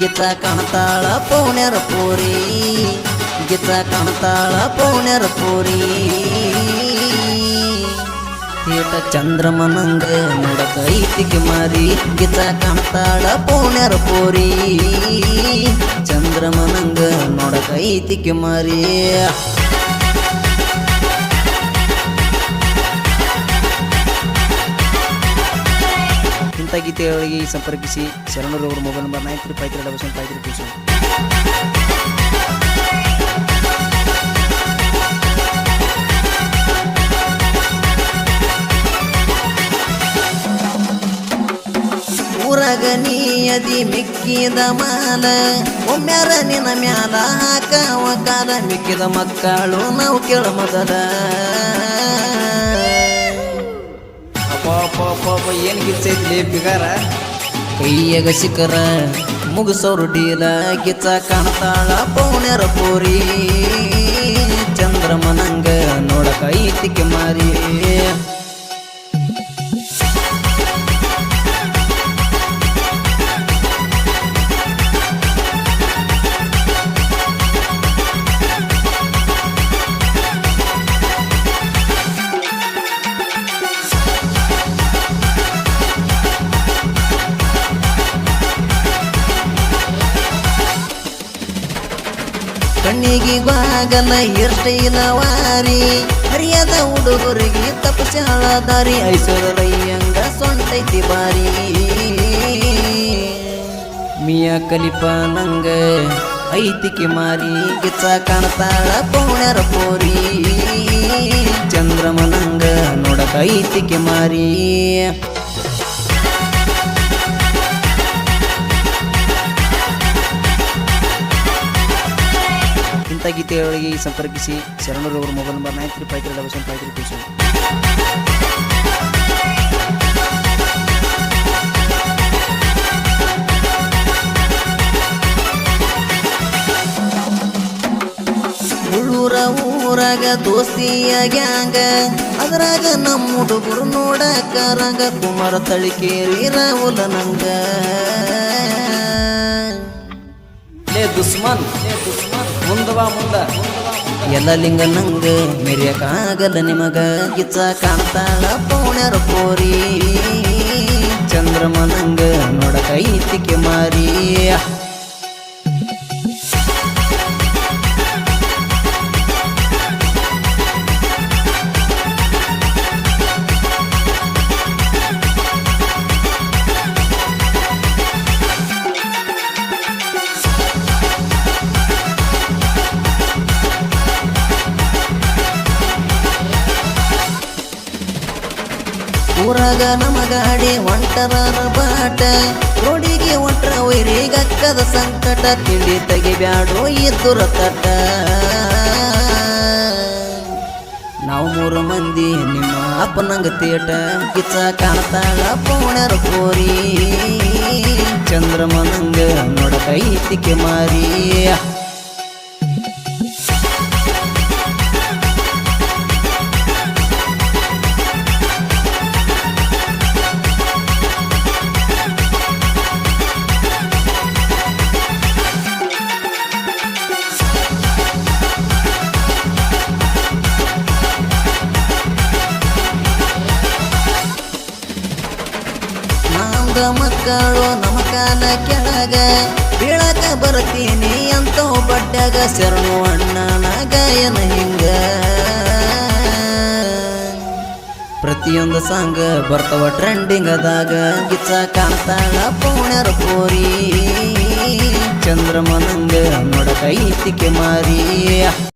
ಗಿಚ್ಚ ಕಾಣ್ತಾಳ ಪೌಣ್ಯರ ಪೂರಿ. ಗಿಚ್ಚ ಕಾಣ್ತಾಳ ಪೌಣ್ಯರ ಪೂರಿ. ತೀಟ ಚಂದ್ರಮನಂಗ ನೋಡಕ ಐತಿಗೆ ಮಾರಿ. ಗಿಚ್ಚ ಕಾಣ್ತಾಳ ಪೌಣ್ಯರ ಪೂರಿ. ಚಂದ್ರಮನಂಗ ನೋಡಕ ಐತಿಗೆ ಮಾರಿ. ಇಂಥ ಗೀತೆಗಳಿಗೆ ಸಂಪರ್ಕಿಸಿ? ಶರಣರು ಅವರ mobile number nine three five three double seven five three two seven ಊರಾಗ ನೀ ಅದಿ ಮಿಕ್ಕಿದ ಮಾಲ ಒಮ್ಮ್ಯಾರ ನಿನ ಮ್ಯಾಲ ಹಾಕವ ಕಾಲ. ಮಿಕ್ಕಿದ ಮಕ್ಕಳು ನಾವು ಕೇಳ ಮೊದಲ. ಪಾಪ ಅಪ್ಪ ಏನು ಗಿಚ್ಚೈತ್ಲಿ ಬಿಗಾರ? ಕೈಯಾಗ ಸಿಕ್ಕರ ಮುಗಿಸೋರು ಡೀಲ, ಗಿಚ್ಚ ಕಾಣ್ತಾಳ ಪೌಣ್ಯರ ಪೋರಿ. ಚಂದ್ರಮನಂಗ ನೋಡಕ ಐತಿಕೆ ಮಾರಿ. ಕಣ್ಣಿಗೆ ಬಾಗಲ ಇರ್ಸ್ಟೈಲ ವಾರಿ. ಹರಿಯದ ಹುಡುಗರಿಗೆ ತಪಸ್ಸಿ ಹಾಳದಾರಿ ಐಶ್ವರ್ಯಂಗ ಸೊಂಟೈತಿ ಬಾರಿ. ಮಿಯ ಕಲಿಪ ನಂಗ ಐತಿಕೆ ಮಾರಿ. ಕಿಚ್ಚ ಕಾಣ್ತಾಳ ಪೌಣರ ಪೋರಿ. ಚಂದ್ರಮನಂಗ ನೋಡಕ ಐತಿಕೆ ಮಾರಿ. ಗೀತೆಗಳಿಗೆ ಸಂಪರ್ಕಿಸಿ ಶರಣರು ಅವರ mobile number nine three five three double seven five three two seven. ಊರಾಗ ದೋಸ್ತಿಯ ಗ್ಯಾಂಗ, ಅದ್ರಾಗ ನಮ್ಮ ಹುಡುಗರು ನೋಡಕ ರಂಗ, ಕುಮಾರ ತಳಿಕೇರಿ ರಾಹುಲ ನಂಗ. ಲೇ ದುಸ್ಮನ್, ಮುಂದವಾ ಮುಂದ. ಎಲ್ಲ ಲಿಂಗ ನಂಗ ಮೆರಿಯಕ್ಕಾಗಲ್ಲ ನಿಮಗ ಗಿಚ್ಚ ಕಾಂತಾಳ ಪೌಣ್ಯರ ಪೋರಿ ಚಂದ್ರಮನಂಗ ನೋಡಕ ಐತಿಕೆ ಮಾರಿ. ಊರಾಗ ನಮಗಾಡಿ ಗಾಡಿ ಒಂಟರರ ಬಾಟ. ರೋಡಿಗೆ ಒಟ್ರ ವೈರಿಗಕ್ಕದ ಸಂಕಟ, ತಿಂಡಿ ತೆಗಿಬ್ಯಾಡೋ ಎದುರ ತಟ. ನಾವು ಮೂರು ಮಂದಿ, ನಿಮ್ಮ ಅಪ್ಪನಂಗ ತೇಟ. ಕಿಚ್ಚ ಕಾಣ್ತಾಳ ಪೌಣ್ಯರ ಕೋರಿ. ಚಂದ್ರಮನಂಗ ನೋಡ ಕೈತಿಕೆ ಮಾರಿ. ನಮ್ದ ಮಕ್ಕಳು ನಮ್ಮ ಕಾಲ ಕೆಳಗ ಬೀಳಕ ಬರ್ತೀನಿ ಅಂತ ಬಡ್ಡಗ ಶರಣು ಅಣ್ಣನ ಗಾಯನ ಹಿಂಗ. ಪ್ರತಿಯೊಂದು ಸಾಂಗ್ ಬರ್ತಾವ ಟ್ರೆಂಡಿಂಗ್ ಅದಾಗ. ಗಿಚ್ಚ ಕಾಣ್ತಾಳ ಪೌಣರ ಪೋರಿ ಚಂದ್ರಮನಂಗ ನೋಡಕ ಐತಿಕೆ ಮಾರಿ.